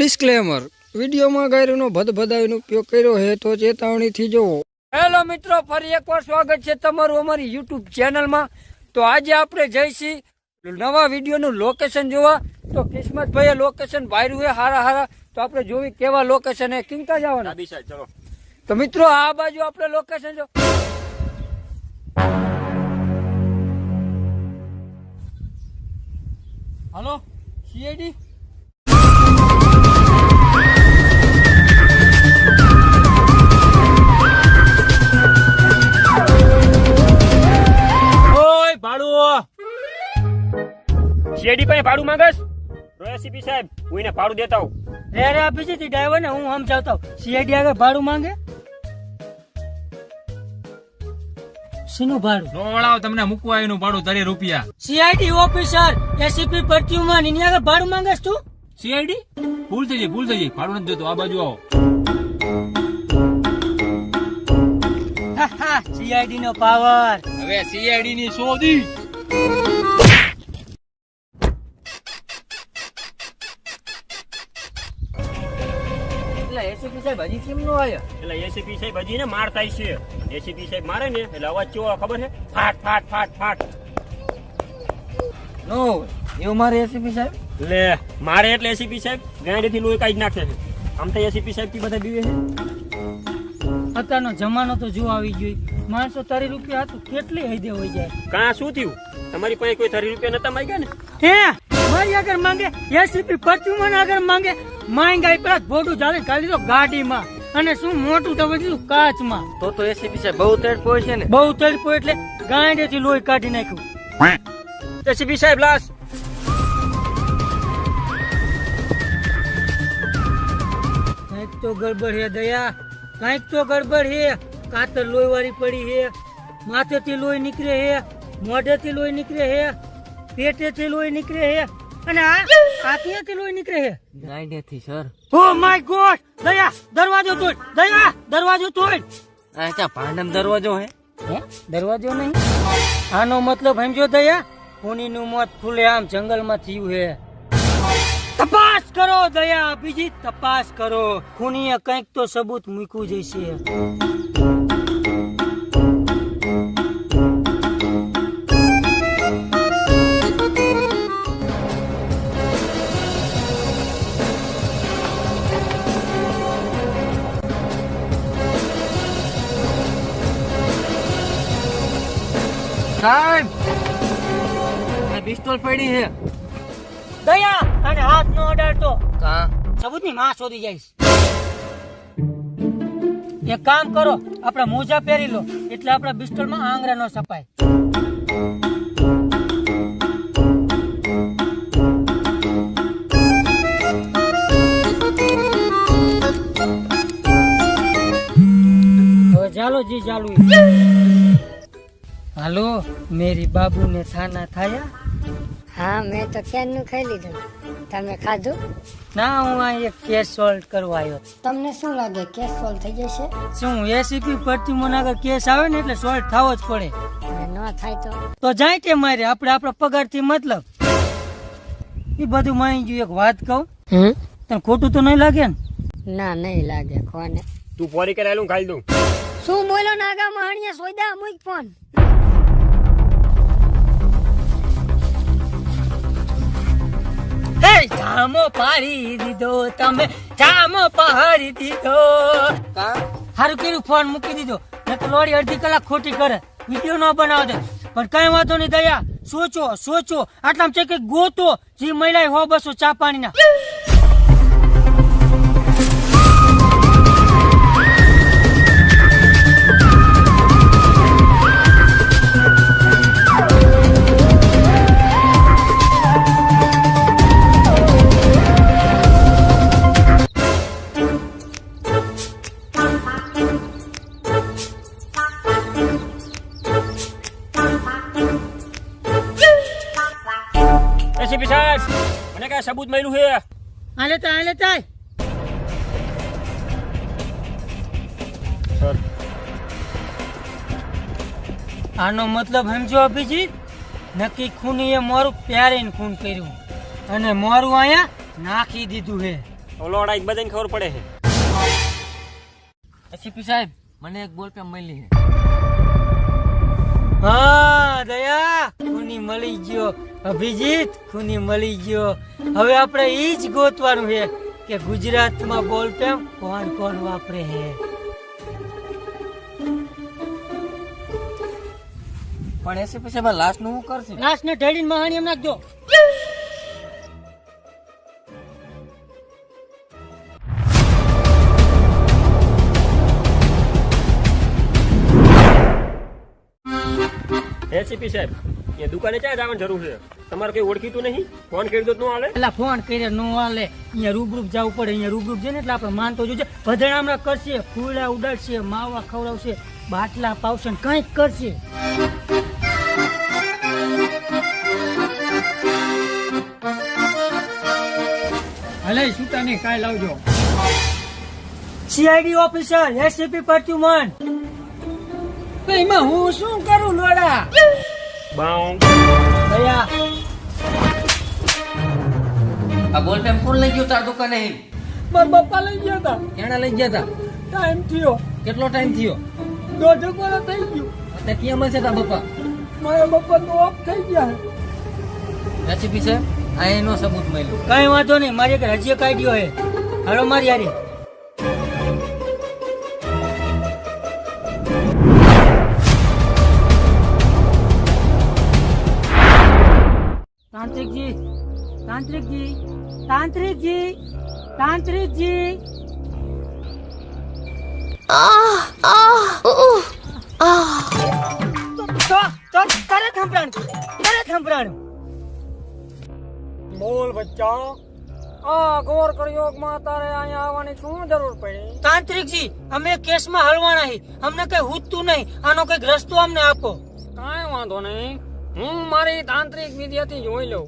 Disclaimer વિડીયોમાં ગાયરોનો ભદભદાવીનો ઉપયોગ કર્યો છે તો ચેતવણીથી જોવો. હેલો મિત્રો ફરી એકવાર સ્વાગત છે તમારું અમારી યુટ્યુબ ચેનલમાં. તો આજે આપણે જઈશી નવા વિડીયોનું લોકેશન જોવા. તો કિસ્મતભાઈએ લોકેશન બાયરું છે હારા હારા. તો આપણે જોવી કેવા લોકેશન એ કિંકા જવાના? ચલો. તો મિત્રો આ બાજુ આપણે લોકેશન જો. હલો સીઆઈડી શેડી પાસે ભાડું માંગસ? રોયસીપી સાહેબ હું એને ભાડું દેતા હું રે રે આપી છે ડ્રાઈવર ને હું સમજાવતો શેડી આગળ ભાડું માંગે? શીનું ભાડું? નો તમને મૂકવા એનું ભાડું તારી રૂપિયા. સીઆઈડી ઓફિસર એસીપી પરચ્યુમાં એની આગળ ભાડું માંગેસ તું? સીઆઈડી ભૂલ થઈ જાય ભૂલ થઈ જાય ભાડું નથી દેતો. આ બાજુ આવો. સીઆઈડી નો પાવર હવે સીઆઈડી ની શોધી. એસીપી કેમ નો આવ્યા એટલે એસીપી સાહેબ હજી ને માર થાય છે. એસીપી સાહેબ મારે ને એટલે અવાજ કેવો ખબર છે? ફાટ ફાટ ફાટ ફાટ. નો એવું મારે એસીપી સાહેબ? લે મારે એટલે એસીપી સાહેબ ગાડીથી લોહી કાઢી નાખે છે. આમ તો એસીપી સાહેબથી બધા બીવે છે. અત્યારનો જમાનો તો જો આવી ગયો. માણસો તારી રૂપિયા હતું કેટલી હૈદે હોય જાય? કાં શું થયું? તમારી પાસે કોઈ તારી રૂપિયા નતા માંગ્યા ને? હે? મારી આગળ માંગે એસીપી પરચ્યુમન આગળ માંગે માંગાઈ પેલા ભોડું ચાલે ગાડી તો ગાડીમાં. અને શું મોટું તો બધું કાચમાં. તો તો એસીપી સાહેબ બહુ તેડ પોય છે ને. બહુ તડકો એટલે ગાંડેથી લોહી કાઢી નાખ્યું. એસીપી સાહેબ લાશ. કંઈક તો ગડબડ હે દયા કંઈક તો ગડબડ હે. કાતર લોહી વાળી પડી હે માથેથી લોહી નીકળે હે મોઢેથી લોહી નીકળે હે પેટેથી લોહી નીકળે હે. અને આ આંખીએથી લોહી નીકળે છે? ગાંડે સર. Oh my god! દયા દરવાજો તોડ! દયા દરવાજો તોડ! આ ચા ભાંડમ દરવાજો હે? હે? દરવાજો નહીં? આનો મતલબ સમજો દયા ખૂનીનું મોત ખુલે આમ જંગલમાં થયું હે. તપાસ કરો દયા બીજી તપાસ કરો. ખૂનીએ કંઈક તો સબૂત મૂક્યું જશે સાહેબ! આ પિસ્તોલ પડી છે. દયા અને હાથ નો અડાડતો. કા? સબૂતની માં શોધી જઈશ. એક કામ કરો આપણે મોજા પહેરી લો એટલે આપણા પિસ્તોલમાં આંગળા નો સપાય હવે ચાલો જી ચાલુ. હાલો મેરી બાબુ ને થાના થાયા? હા મેં તો ક્યારનું ખાઈ લીધું. તમે ખાધું? ના હું આ એક કેસ સોલ્વ કરવા આવ્યો તમને શું લાગે કેસ સોલ્વ થઈ જશે? શું એસીપી પરથી મને આગળ કેસ આવે ને એટલે સોલ્વ થવો જ પડે. ન થાય તો? તો જાય તે મારે આપણે આપણા પગારથી મતલબ? એ બધું માની ગયું એક વાત કહું. હમ? તને ખોટું તો નહીં લાગે ને? ના નહીં લાગે કોને? તું ફોરી કરાયેલું ખાઈ દઉં શું બોલો નાગા મહાણીયા સોયદા મુક ફોન. જામો પાડી દીધો તમે જામો પાડી દીધો. હારું કર્યું ફોન મૂકી દીધો. ને તો લોડી અડધી કલાક ખોટી કરે. વીડિયો ન બનાવો દે પણ કઈ વાંધો નહીં દયા. સોચો સોચો. આટલામાં છે કે ગોતો. જે મહિલા હો બસો ચા પાણીના. સબૂત મળ્યું છે હાલે તા હાલે તા સર. આનો મતલબ સમજો અભિજીત નક્કી ખૂની એ મારું પ્યારે ખૂન કર્યું અને મારું અહીંયા નાખી દીધું હે. ઓલોડા એક બધાને ખબર પડે છે. એસીપી સાહેબ મને એક બોલ પે મળી હે હા દયા ખૂની મળી ગયો. અભિજીત ખૂની મળી ગયો. હવે આપણે એ જ ગોતવાનું છે કે ગુજરાતમાં બોલ પેમ કોણ કોણ વાપરે છે? પણ એસીપી માં લાસ્ટનું કરશે? લાસ્ટ ને ઢેડીને મહાણી એમ નાખજો. એસીપી સાહેબ. એ દુકાને ક્યાં જવાની જરૂર છે? તમારે કઈ ઓળખીતું નહીં? ફોન કરી દો નું હાલે? એટલે ફોન કરીને નો હાલે. અહીંયા રૂબરૂપ જવું પડે, અહીંયા રૂબરૂપ છે એટલે આપણે માનતો જોજે. ભદણામણા કરશે ફૂલા ઉડાડશે, માવા ખવડાવશે, બાટલા પાવશે કંઈક કરશે. હલે સુતા નહીં કાંઈ લાવજો? સીઆઈડી ઓફિસર એસીપી પરચુમન એમાં હું શું કરું, લોડા? બાઉ ભૈયા. આ બોલ પેન કોણ લઈ ગયો તાર દુકાને? માર બાપા લઈ ગયા તા. કેણા લઈ ગયા તા? ટાઈમ થયો. કેટલો ટાઈમ થયો? દોઢ કોરો થઈ ગયો. તે ક્યાં મળશે તા બાપા મારા બાપા તો ઓફ થઈ ગયા એસીપી છે? આ એનો સબૂત મળ્યો. કઈ વાંધો નહીં મારી એક રજીએ કાઢ્યો હે હાલો મારી યારી તાંત્રિકજી તાંત્રિકજી તાંત્રિકજી તાંત્રિકજી. તો તો તારે સંભળાણું તારે સંભળાણું બોલ બચ્ચા. આ ગોર પ્રયોગમાં તારે અહીંયા આવવાની શું જરૂર પડી? તાંત્રિકજી અમે કેસમાં હલવાના હી અમને કઈ હૂતું નહીં. આનો કઈ રસ્તો અમને આપો. કાંઈ વાંધો નહીં. હું મારી તાંત્રિક વિદ્યાથી જોઈ લઉં.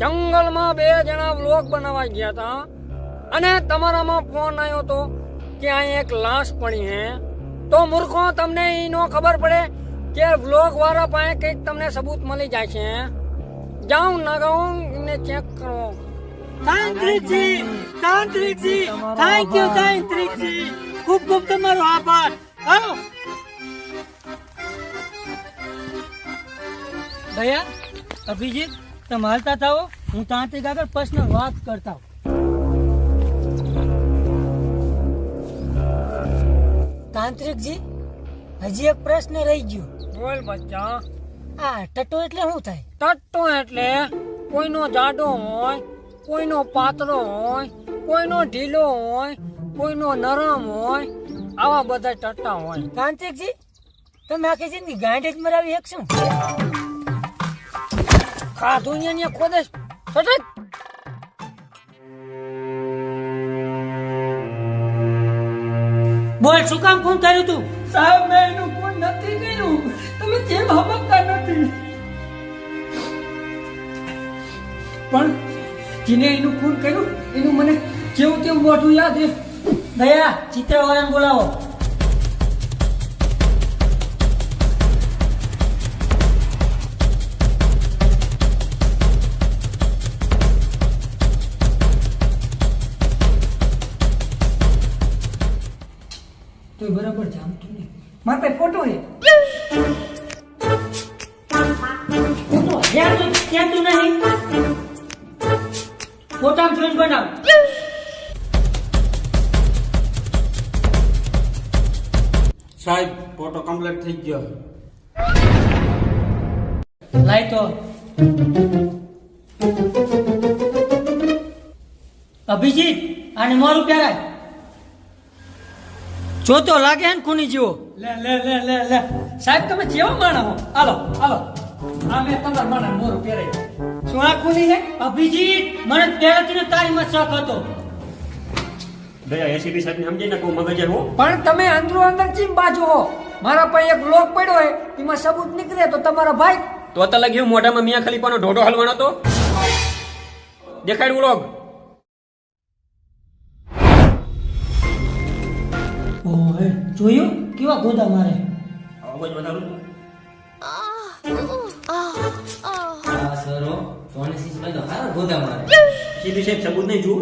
જંગલમાં બે જણા વ્લોગ બનાવવા ગયા હતા અને તમારામાં ફોન આવ્યો હતો કે અહીં એક લાશ પડી હે. તો મૂર્ખો, તમને ઈ નો ખબર પડે કે બ્લોક વાળા પાસે કંઈક તમને સબૂત મળી જાય છે. જાઉં ના ગાઉં એમને ચેક કરો. તાંત્રિકજી તાંત્રિકજી થેન્ક યુ તાંત્રિકજી. ખૂબ ખૂબ તમારો આભાર. હાલો દયા અભિજીત તમે હાલતા થાઓ. હું તાંત્રિક આગળ પ્રશ્ન વાત કરતા તાંત્રિકજી હજી એક પ્રશ્ન રહી ગયો. બોલ બચ્ચા. આ ટટો એટલે શું થાય? ટટ્ટો એટલે કોઈનો જાડો હોય કોઈનો પાતળો હોય કોઈનો ઢીલો હોય કોઈનો નરમ હોય આવા બધા ટટ્ટા હોય. કાંતિકજી તમે આખી જિંદગી ગાંઠ જ મરાવી એક શું? ખાધું ને ને ખોદે સટક બોલ શું કામ ફોન કર્યું તું? સાહેબ મેં એનું ફોન નથી કર્યું. તમે જેમ હમકતા નથી? પણ જેને એનું ફોન કર્યું? એનું મને કેવું કેવું મોઢું યાદ છે? દયા, ચિત્રવાળાને બોલાવો. તો બરાબર જામતું નહીં. મારા પાસે ફોટો છે. ફોટો ત્યાં તું નહીં. ફોટામાં જોઈને બનાવ. સાહેબ ફોટો કમ્પ્લીટ થઈ ગયો. લાઈ તો. અભિજીત આને મારું પહેરાય. જો તો લાગે ને કોની જીવો. લે લે લે લે લે. સાહેબ તમે જેવો માણા હો. હાલો હાલો. આ મેં તમારા માણા મોરું પહેરાય. શું આ ખુલી છે? અભિજીત મને પહેલેથી ને તારી માં શક હતો. દયા એસીપી સાહેબ ને સમજી નાખો મગજર હો પણ તમે અંદરો અંદર ચીમ બાજુ હો. મારા પાસે એક લોક પડ્યો હોય એમાં સબૂત નીકળે તો તમારા ભાઈ તો તો લાગ્યું મોઢામાં મિયા ખલીફાનો ઢોઢો હલવાનો તો દેખાડ્યું લોગ ઓહે જોયું? કેવા ગોદા મારે? અવાજ વધારું. આ સરો સોની સીસમાં તો હારા ગોદા મારે સીબી સાહેબ સબૂત નહીં જુઓ.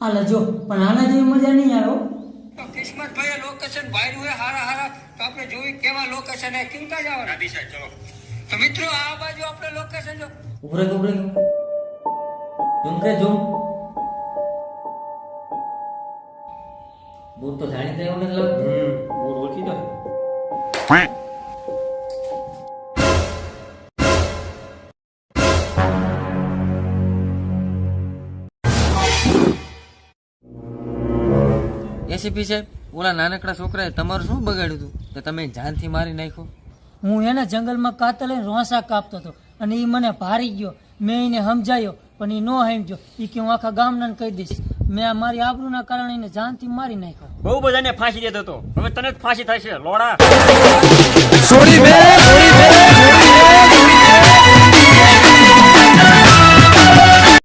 હાલે જો. પણ આના જેવી મજા નહીં આવ્યો તો કિસ્મતભાઈએ લોકેશન બાયરું હે હારા હારા. તો આપણે જોયું કેવા લોકેશન હે કિંકા જવાના દાદી ચલો. તો મિત્રો આ બાજુ આપણે લોકેશન જો. ઉભરે ઉભરે. ઝૂમ કે તો જાણીતા એવું નથી લાગતું હમ બોર ઓળખી દો એસીપી સાહેબ ઓલા નાનકડા છોકરાએ તમારું શું બગાડ્યું હતું કે તમે જાનથી મારી નાખ્યો? હું એને જંગલમાં કાતર લઈને રોસા કાપતો હતો અને એ મને ભારી ગયો. મેં એને સમજાયો પણ એ નો સમજ્યો. એ કે હું આખા ગામના કહી દઈશ. મેં આ મારી આબરૂના કારણે એને જાનથી મારી નાખ્યો. બહુ બધાને ફાંસી દેતો હતો. હવે તને જ ફાંસી થશે લોડા. બે